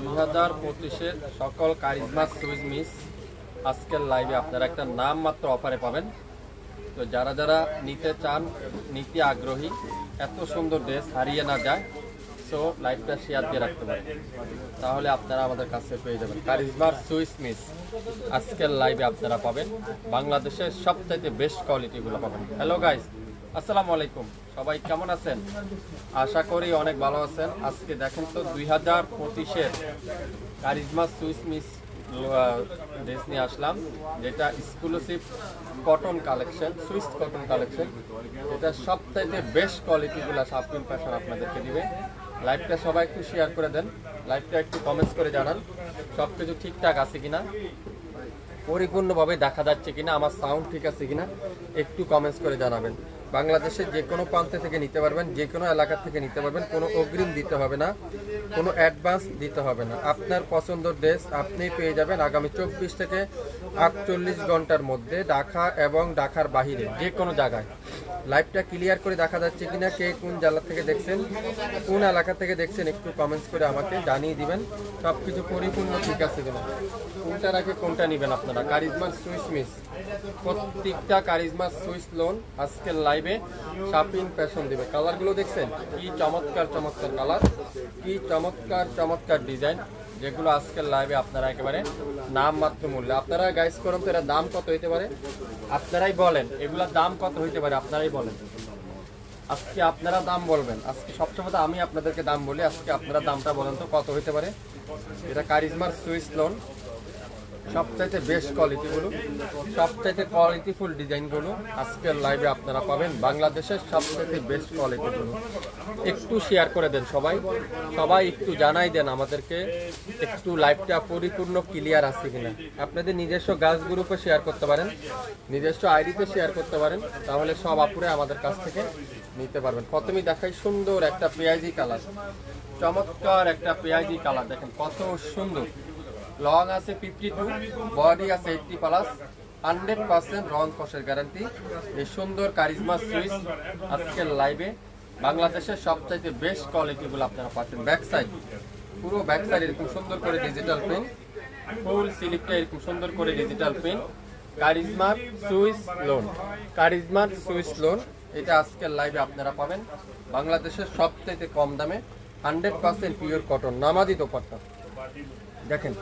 দুই হাজার পঁচিশের সকল কারিজমা সুইজ মিস। আজকের লাইভে আপনারা একটা নাম মাত্র অফারে পাবেন। তো যারা যারা নিতে চান, নিতে আগ্রহী, এত সুন্দর ড্রেস হারিয়ে না যায় সো লাইভটা শেয়ার দিয়ে রাখতে পারেন। তাহলে আপনারা আমাদের কাছে পেয়ে যাবেন কারিজমার সুইস মিস। আজকের লাইভে আপনারা পাবেন। বাংলাদেশের সবচাইতে বেস্ট কোয়ালিটিগুলো পাবেন। হ্যালো গাইস আসসালামু আলাইকুম। সবাই কেমন আছেন? আশা করি অনেক ভালো আছেন। আজকে দেখেন তো দুই হাজার পঁচিশের কারিজমা সুইস মিস ড্রেস নিয়ে আসলাম, যেটা exclusive cotton collection Swiss cotton collection এটা সবচাইতে বেস্ট কোয়ালিটিগুলো সাবকিন ফ্যাশন আপনাদেরকে দিবে। লাইভটা সবাই একটু শেয়ার করে দেন। লাইভটা একটু কমেন্টস করে জানান সব কিছু ঠিকঠাক আছে কিনা? পরিপূর্ণভাবে দেখা যাচ্ছে কিনা? আমার সাউন্ড ঠিক আছে কিনা? একটু কমেন্টস করে জানাবেন। বাংলাদেশের যে কোনো প্রান্ত থেকে নিতে পারবেন, যে কোনো এলাকা থেকে নিতে পারবেন, কোনো অগ্রিম দিতে হবে না, কোনো অ্যাডভান্স দিতে হবে না। আপনার পছন্দের ড্রেস আপনি পেয়ে যাবেন আগামী চব্বিশ থেকে আটচল্লিশ ঘণ্টার মধ্যে ঢাকা এবং ঢাকার বাহিরে, যে কোনো জায়গায়। লাইভটা ক্লিয়ার করে দেখা যাচ্ছে কিনা, কে কোন জেলা থেকে দেখছেন, কোন এলাকা থেকে দেখছেন, একটু কমেন্টস করে আমাকে জানিয়ে দিবেন। সব কিছু পরিপূর্ণ ঠিক আছে কিনা। কোনটা রাখে কোনটা নেবেন আপনারা? কারিজমার সুইস মিস প্রত্যেকটা কারিজমার সুইস লোন আজকের লাইভে শাপিং ফ্যাশন দেবে। কালারগুলো দেখছেন? কি চমৎকার চমৎকার কালার কি চমৎকার চমৎকার ডিজাইন যেগুলো আজকের লাইভে আপনারা একেবারে নাম মাত্র মূল্য। আপনারা গাইস করুন তো এর দাম কত হইতে পারে? আপনারাই বলেন, এগুলোর দাম কত হইতে পারে আপনারাই বলেন। আজকে আপনারা দাম বলবেন। আজকে সবসময় তো আমি আপনাদেরকে দাম বলি, আজকে আপনারা দামটা বলেন তো কত হইতে পারে? এটা কারিজমার সুইস লোন সবচাইতে বেস্ট কোয়ালিটিগুলো সবচাইতে কোয়ালিটিফুল ডিজাইনগুলো আজকের লাইভে আপনারা পাবেন বাংলাদেশের সবচাইতে বেস্ট কোয়ালিটিগুলো একটু শেয়ার করে দেন সবাই। সবাই একটু জানাই দেন আমাদেরকে, একটু লাইভটা পরিপূর্ণ ক্লিয়ার আছে কিনা। আপনাদের নিজস্ব গাছ গ্রুপে শেয়ার করতে পারেন, নিজস্ব আইডিতে শেয়ার করতে পারেন, তাহলে সব আপুরে আমাদের কাছ থেকে নিতে পারবেন। প্রথমেই দেখাই সুন্দর একটা পেঁয়াজি কালার চমৎকার একটা পেঁয়াজি কালার দেখেন কত সুন্দর। লং আছে ফিফটি টু বডি আছে এইটটি প্লাস হান্ড্রেড পার্সেন্ট রং কষের গ্যারান্টি এই সুন্দর কারিজমা সুইচ আজকের লাইভে বাংলাদেশের সবচাইতে বেস্ট কোয়ালিটিগুলো আপনারা পাচ্ছেন। ব্যাক সাইড পুরো ব্যাক সাইড এরকম সুন্দর করে ডিজিটাল প্রিন্ট ফুল স্লিপটা এরকম সুন্দর করে ডিজিটাল প্রিন্ট কারিজমার সুইস লোন কারিজমার সুইস লোন এটা আজকের লাইভে আপনারা পাবেন। বাংলাদেশের সবচাইতে কম দামে হান্ড্রেড পার্সেন্ট পিওর কটন নামাদি দোপাট্টা। দেখেন,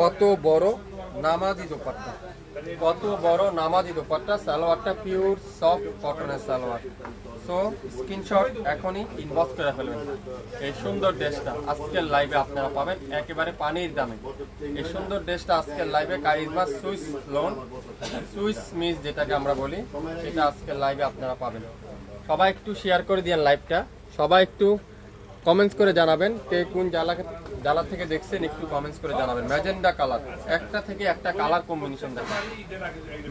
কত বড় নামাজি দোপাট্টা। কত বড় নামাজি দোপাট্টা, সালোয়ারটা পিওর সফট কটনের সালোয়ার। সো স্ক্রিনশট এখনই ইনবক্স করে ফেলবেন। এই সুন্দর ড্রেসটা আজকের লাইভে আপনারা পাবেন, একেবারে পানির দামে। এই সুন্দর ড্রেসটা আজকের লাইভে Karishma Swiss lawn, Swiss miss যেটাকে আমরা বলি, সেটা আজকের লাইভে আপনারা পাবেন। সবাই একটু শেয়ার করে দিয়েন লাইভটা সবাই একটু কমেন্টস করে জানাবেন, কে কোন জ্বালা জ্বালা থেকে দেখছেন, একটু কমেন্টস করে জানাবেন। Magenta colour. একটা থেকে একটা কালার কম্বিনেশন দেখেন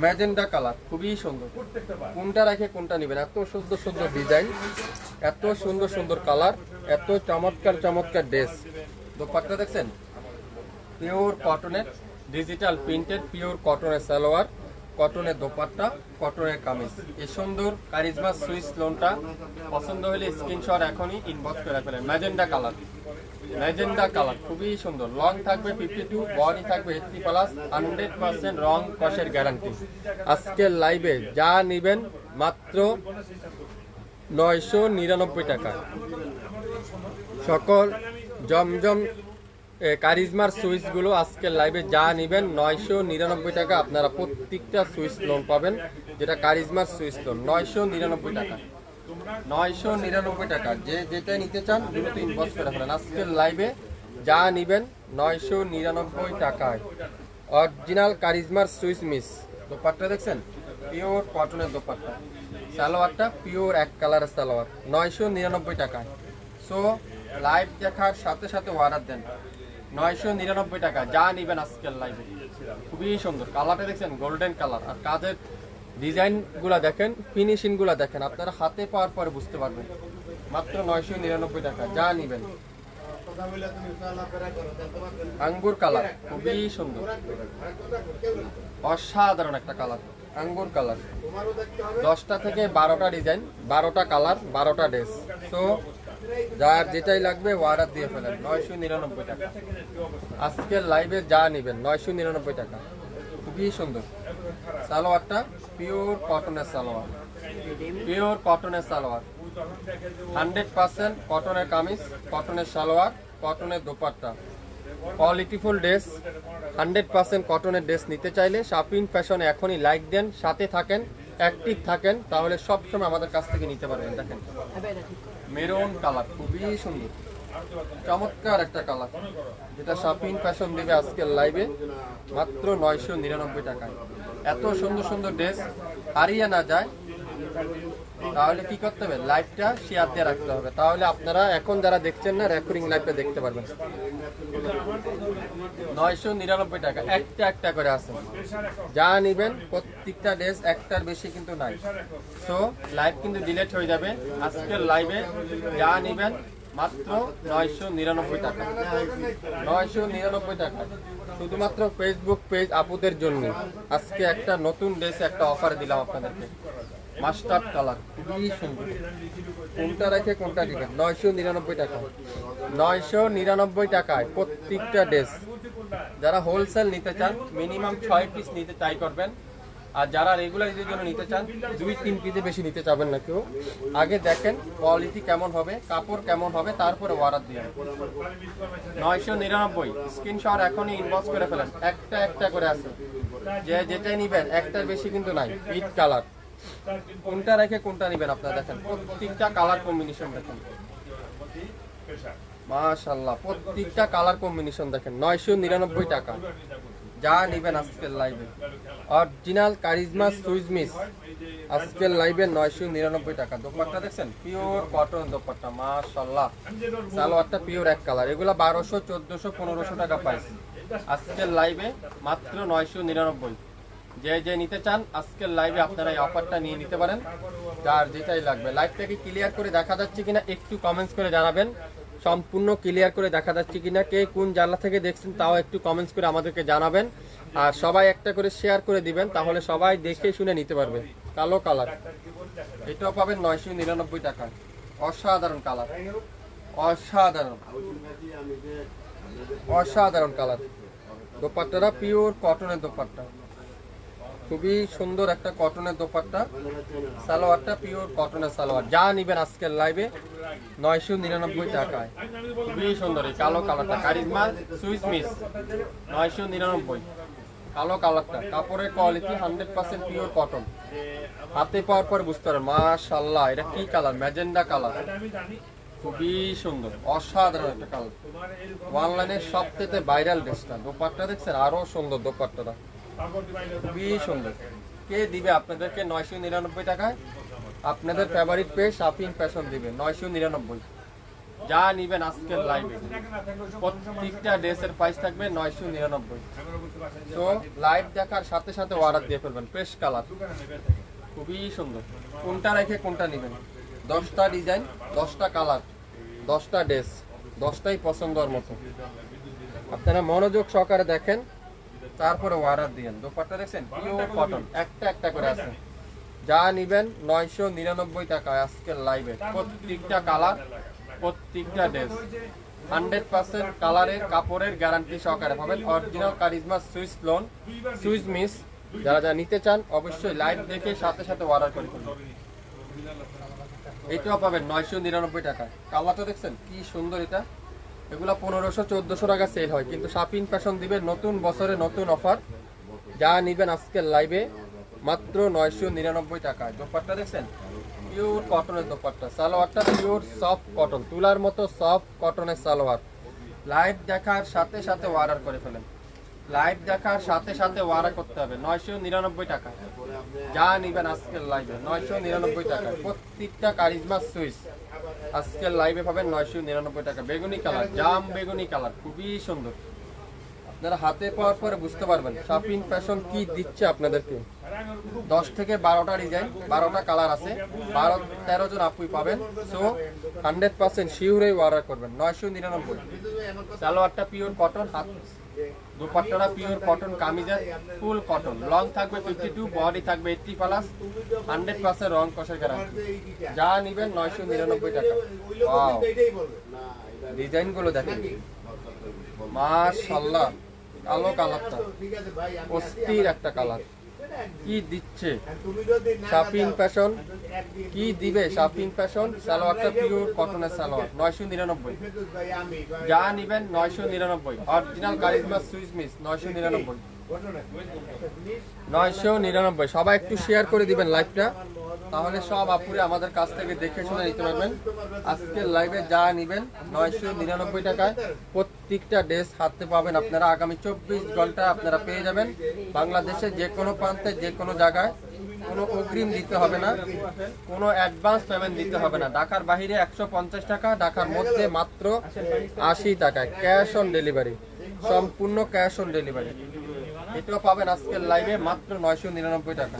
ম্যাজেন্ডা কালার, খুবই সুন্দর। কোনটা রেখে কোনটা নেবেন? এত সুন্দর সুন্দর ডিজাইন এত সুন্দর সুন্দর কালার, এত চমৎকার চমৎকার ড্রেস দোপাট্টা দেখছেন? পিওর কটনের ডিজিটাল প্রিন্টেড পিওর কটনের সালোয়ার। কটনের দোপাট্টা, কটনের কামিজ। এই সুন্দর কারিজমা সুইস লোনটা। পছন্দ হলে স্ক্রিনশট এখনই ইনবক্স করে ফেলেন ম্যাজেন্ডা কালার। ম্যাজেন্ডা কালার, খুবই সুন্দর। লং থাকবে ফিফটি টু বডি থাকবে এইটটি প্লাস হান্ড্রেড পার্সেন্ট রং কষের গ্যারান্টি আজকের লাইভে যা নেবেন মাত্র নয়শো নিরানব্বই টাকা। সকল জমজম কারিজমার সুইচগুলো আজকের লাইভে যা নেবেন, নয়শো নিরানব্বই টাকা আপনারা প্রত্যেকটা সুইচ লোন পাবেন, যেটা কারিজমার সুইচ লোন নয়শো নিরানব্বই টাকা। নয়শো নিরানব্বই টাকা, যে যেটা নিতে চান, দ্রুত ইনবক্স করে ফেলেন। আজকের লাইভে যা নেবেন, নয়শো নিরানব্বই টাকায়। অরিজিনাল কারিজমার সুইচ মিস দোপাট্টা দেখছেন? পিওর কটনের দোপাট্টা। সালোয়ারটা পিওর এক কালারের সালোয়ার, নয়শো নিরানব্বই টাকায়। সো লাইভ দেখার সাথে সাথে অর্ডার দেন। নয়শো নিরানব্বই টাকা, যা নিবেন আজকের লাইভে খুবই সুন্দর। কালারটা দেখছেন? গোল্ডেন কালার আর কাজের ডিজাইনগুলা দেখেন ফিনিশিংগুলা দেখেন। আপনারা হাতে পাওয়ার পরে বুঝতে পারবেন। মাত্র নয়শো নিরানব্বই টাকা, যা নিবেন। আঙ্গুর কালার খুবই সুন্দর। অসাধারণ একটা কালার আঙ্গুর কালার দশটা থেকে বারোটা ডিজাইন বারোটা কালার বারোটা ড্রেস তো যার যেটাই লাগবে অর্ডার দিয়ে ফেলেন। নয়শো নিরানব্বই টাকা। আজকের লাইভে যা নেবেন, নয়শো নিরানব্বই টাকা। খুবই সুন্দর। সালোয়ারটা পিওর কটনের সালোয়ার। পিওর কটনের সালোয়ার। হান্ড্রেড পার্সেন্ট কটনের কামিজ কটনের সালোয়ার কটনের দোপাট্টা। কোয়ালিটিফুল ড্রেস হান্ড্রেড পার্সেন্ট কটনের ড্রেস নিতে চাইলে শাপিং ফ্যাশনে এখনই লাইক দেন, সাথে থাকেন অ্যাক্টিভ থাকেন, তাহলে সবসময় আমাদের কাছ থেকে নিতে পারবেন। দেখেন। মেরুন কালার, খুবই সুন্দর। চমৎকার একটা কালার, যেটা শপিং ফ্যাশন দেবে আজকের লাইভে মাত্র নয়শো নিরানব্বই টাকায়। এত সুন্দর সুন্দর ড্রেস হারিয়ে না যায়। তাহলে কি করতে হবে? লাইভটা শেয়ার দিয়ে রাখতে হবে। তাহলে আপনারা এখন যারা দেখছেন না রেকর্ডিং লাইভটা দেখতে পারবেন। নয়শো নিরানব্বই টাকা। একটা একটা করে আছে। যা নিবেন, প্রত্যেকটা ড্রেস একটার বেশি কিন্তু নাই। সো লাইভ কিন্তু ডিলেট হয়ে যাবে। আজকের লাইভে যা নিবেন, মাত্র নয়শো নিরানব্বই টাকা। নয়শো নিরানব্বই টাকা। শুধুমাত্র ফেসবুক পেজ আপুদের জন্য। আজকে একটা নতুন ড্রেস একটা অফার দিলাম আপনাদেরকে। মাস্টার কালার খুবই সুন্দর। কোনটা রেখে কোনটা দিবেন? নয়শো নিরানব্বই টাকা। নয়শো নিরানব্বই টাকায় প্রত্যেকটা ড্রেস যারা হোলসেল নিতে চান মিনিমাম ছয় পিস নিতে ট্রাই করবেন। আর যারা রেগুলার জন্য নিতে চান, দুই, তিন পিসে বেশি নিতে চাবেন না কেউ। আগে দেখেন কোয়ালিটি কেমন হবে, কাপড় কেমন হবে, তারপরে অর্ডার দিয়ে নয়শো নিরানব্বই। স্ক্রিনশট এখনই ইনবক্স করে ফেলেন। একটা একটা করে আছে। যে যেটাই নিবেন, একটার বেশি কিন্তু নাই। পিট কালার কোনটা রেখে কোনটা নিবেন আপনারা দেখেন? প্রত্যেকটা কালার কম্বিনেশন দেখেন। মাশাল্লাহ প্রত্যেকটা কালার কম্বিনেশন দেখেন। নয়শো নিরানব্বই টাকা। যা নিবেন আজকের লাইভে অরিজিনাল কারিজমা সুইজ মিস আজকের লাইভে নয়শো নিরানব্বই টাকা। দোপাট্টা দেখছেন? পিওর কটন দোপাট্টা মাশাল্লাহ সালোয়ারটা পিওর এক কালার এগুলা বারোশো, চোদ্দশো, পনেরোশো টাকা পাইছি আজকের লাইভে মাত্র নয়শো নিরানব্বই। যে যে নিতে চান, আজকের লাইভে আপনারা এই অফারটা নিয়ে নিতে পারেন। যার যেটাই লাগবে। লাইভটাকে ক্লিয়ার করে দেখা যাচ্ছে কিনা, একটু কমেন্টস করে জানাবেন। সম্পূর্ণ ক্লিয়ার করে দেখা যাচ্ছে কিনা, কে কোন জানলা থেকে দেখছেন তাও একটু কমেন্টস করে আমাদেরকে জানাবেন। আর সবাই একটা করে শেয়ার করে দিবেন, তাহলে সবাই দেখে শুনে নিতে পারবে। কালো কালার এটাও পাবেন নয়শো নিরানব্বই টাকা। অসাধারণ কালার অসাধারণ। অসাধারণ কালার দোপাট্টাটা পিওর কটনের দোপাট্টা। খুবই সুন্দর একটা কটনের দোপাট্টা। সালোয়ারটা পিওর কটনের সালোয়ার। যা নিবেন আজকের লাইভে নয়শো নিরানব্বই টাকায়। খুবই সুন্দর এই কালো কালারটা। কারিজমা সুইস মিস, নয়শো নিরানব্বই। কালো কালারটা। কাপড়ের quality hundred percent pure cotton হাতে পাওয়ার পর বুঝতে পারেন মাশাল্লাহ এটা কি কালার ম্যাজেন্ডা কালার খুবই সুন্দর, অসাধারণ একটা কালার অনলাইনের সবথেকে ভাইরাল ড্রেসটা দোপাট্টা দেখছেন? আরও সুন্দর দোপাট্টাটা। খুবই সুন্দর। কে দিবে আপনাদেরকে নয়শো নিরানব্বই টাকায়? আপনাদের ফেভারিট পেজ শাপিং ফ্যাশন দিবে, নয়শো নিরানব্বই। যা নিবেন আজকের লাইভে প্রত্যেকটা ড্রেসের প্রাইস থাকবে নয়শো নিরানব্বই। তো লাইভ দেখার সাথে সাথে অর্ডার দিয়ে ফেলবেন ফ্রেশ কালার খুবই সুন্দর। কোনটা রেখে কোনটা নেবেন? দশটা ডিজাইন দশটা কালার দশটা ড্রেস দশটাই পছন্দর মতো। আপনারা মনোযোগ সহকারে দেখেন। তারপরে অর্ডার দিয়েন দোপাট্টা দেখছেন? পিওর কটন একটা একটা করে আছে। যা নিবেন নয়শো নিরানব্বই টাকা আজকের লাইভে প্রত্যেকটা কালার প্রত্যেকটা ড্রেস হান্ড্রেড পার্সেন্ট কালারের কাপড়ের গ্যারান্টি সহকারে পাবেন। Original Karishma Swiss lawn Swiss miss যারা যারা নিতে চান অবশ্যই লাইভ দেখে সাথে সাথে অর্ডার করে ফেলুন। এটাও পাবেন নয়শো নিরানব্বই টাকা কালারটা দেখছেন? কি সুন্দর এটা। এগুলো পনেরোশো, চোদ্দশো টাকা সেল হয়। কিন্তু শাপিং ফ্যাশন দিবে নতুন বছরে নতুন অফার যা নিবেন আজকের লাইভে মাত্র নয়শো নিরানব্বই টাকা। দোপাট্টা দেখছেন? পিওর কটনের দোপাট্টা। সালোয়ারটা পিওর সফট কটন তুলার মতো সফট কটনের সালোয়ার। লাইভ দেখার সাথে সাথে অর্ডার করে ফেলেন। লাইভ দেখার সাথে সাথে অর্ডার করতে হবে। নয়শো নিরানব্বই টাকা। যা নিবেন আজকের লাইভে নয়শো নিরানব্বই টাকা প্রত্যেকটা কারিজমা সুইচ আজকের লাইভে পাবেন নয়শো নিরানব্বই টাকা। বেগুনি কালার জাম বেগুনি কালার খুবই সুন্দর। আপনারা হাতে পাওয়ার পরে বুঝতে পারবেন শপিং ফ্যাশন কি দিচ্ছে আপনাদেরকে। দশ থেকে বারোটা ডিজাইন বারোটা কালার আছে। বারো, তেরো জন আপুই পাবেন। সো হান্ড্রেড পার্সেন্ট শিওরেই অর্ডার করবেন, নয়শো নিরানব্বই। সালোয়ারটা পিওর কটন হাত দুপাট্টাটা পিওর কটন কামিজের ফুল কটন লং থাকবে ফিফটি টু বডি থাকবে এইটটি প্লাস হান্ড্রেড পার্সেন্ট রং কষের গ্যারান্টি যা নিবেন নয়শো নিরানব্বই টাকা। ডিজাইন ডিজাইনগুলো দেখেন। মাশাল্লাহ কালো কালারটা অস্থির একটা কালার কি দিচ্ছে? Shopping fashion? কি দিবে শাপিং ফ্যাশন? সালোয়ারটা পিওর কটনের সালোয়ার, নয়শো নিরানব্বই। যা নিবেন নয়শো নিরানব্বই। অরিজিনাল কারিজমা সুইস মিস নয়শো নিরানব্বই। নয়শো নিরানব্বই। সবাই একটু শেয়ার করে দিবেন লাইভটা তাহলে সব আপুরে আমাদের কাছ থেকে দেখে শুনে নিতে পারবেন। আজকের লাইভে যা নিবেন নয়শো নিরানব্বই টাকায়। প্রত্যেকটা ড্রেস হাতে পাবেন। আপনারা আগামী চব্বিশ ঘণ্টা আপনারা পেয়ে যাবেন। বাংলাদেশে যে কোনো প্রান্তে, যে কোনো জায়গায় কোনো অগ্রিম দিতে হবে না। কোনো অ্যাডভান্স পেমেন্ট দিতে হবে না। ঢাকার বাহিরে একশো পঞ্চাশ টাকা, ঢাকার মধ্যে মাত্র আশি টাকায়। ক্যাশ অন ডেলিভারি সম্পূর্ণ ক্যাশ অন ডেলিভারি এটাও পাবেন আজকের লাইভে মাত্র নয়শো নিরানব্বই টাকা।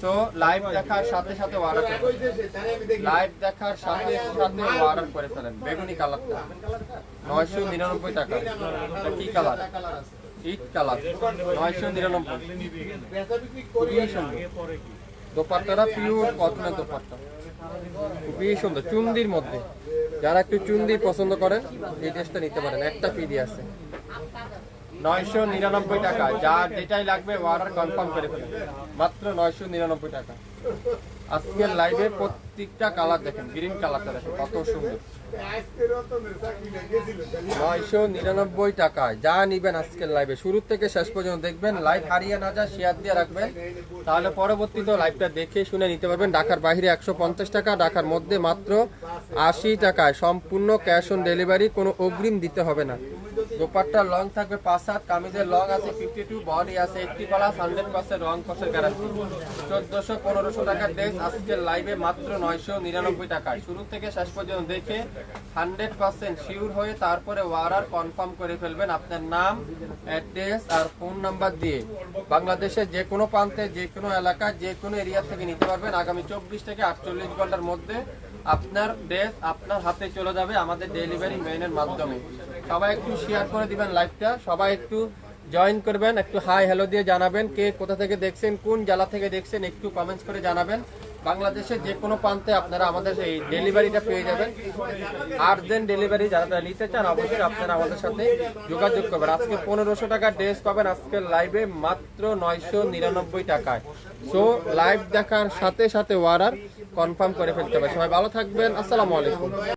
সো লাইভ দেখার সাথে সাথে অর্ডার লাইভ দেখার সাথে সাথে অর্ডার করে ফেলেন। বেগুনি কালারটা নয়শো নিরানব্বই টাকা। কি কালার? ইট কালার। নয়শো নিরানব্বই। খুবই পিওর কটনের দোপাট্টা। খুবই সুন্দর। চুন্দির মধ্যে। যারা একটু চুন্দি পছন্দ করেন এই ড্রেসটা নিতে পারেন। একটা পিডি আছে। নয়শো নিরানব্বই টাকা। যার যেটাই লাগবে অর্ডার কনফার্ম করে ফেলেন। মাত্র নয়শো নিরানব্বই টাকা। আজকের লাইভে প্রত্যেকটা কালার দেখেন। গ্রিন কালারটা দেখেন। কত সুন্দর। নয়শো নিরানব্বই টাকায়। যা নিবেন আজকের লাইভে শুরু থেকে শেষ পর্যন্ত দেখবেন লাইভ হারিয়ে না যা শেয়ার দিয়ে রাখবেন। তাহলে পরবর্তীতে লাইভটা দেখে শুনে নিতে পারবেন। ঢাকার বাইরে একশো পঞ্চাশ টাকা, ঢাকার মধ্যে মাত্র আশি টাকায়। সম্পূর্ণ ক্যাশ অন ডেলিভারি কোনো অগ্রিম দিতে হবে না। দোপাট্টা লং থাকবে পাঁচ সাত, কামিজের লং আছে ফিফটি টু বডি আছে এইটটি প্লাস হান্ড্রেড পার্সেন্ট রং কষের গ্যারান্টি চোদ্দশো পনেরোশো টাকার ড্রেস আজকের লাইভে মাত্র নয়শো নিরানব্বই টাকায়। শুরু থেকে শেষ পর্যন্ত দেখে হান্ড্রেড পার্সেন্ট শিওর হয়ে তারপরে অর্ডার কনফার্ম করে ফেলবেন আপনার নাম অ্যাড্রেস আর ফোন নাম্বার দিয়ে। বাংলাদেশের যে কোনো প্রান্তে, যে কোনো এলাকায়, যে কোনো এরিয়া থেকে নিতে পারবেন। আগামী চব্বিশ থেকে আটচল্লিশ ঘণ্টার মধ্যে আপনার ড্রেস আপনার হাতে চলে যাবে আমাদের ডেলিভারি ম্যানের মাধ্যমে। সবাই একটু শেয়ার করে দিবেন লাইভটা সবাই একটু জয়েন করবেন, একটু হাই হ্যালো দিয়ে জানাবেন কে কোথা থেকে দেখছেন, কোন জেলা থেকে দেখছেন, একটু কমেন্টস করে জানাবেন। বাংলাদেশের যে কোনো প্রান্তে আপনারা আমাদের এই ডেলিভারিটা পেয়ে যাবেন। আর্জেন্ট ডেলিভারি যারা যারা নিতে চান, অবশ্যই আপনারা আমাদের সাথে যোগাযোগ করবেন। আজকে পনেরোশো টাকা ড্রেস পাবেন, আজকে লাইভে মাত্র নয়শো নিরানব্বই টাকায়। সো লাইভ দেখার সাথে সাথে অর্ডার কনফার্ম করে ফেলতে হবে। সবাই ভালো থাকবেন, আসসালামু আলাইকুম।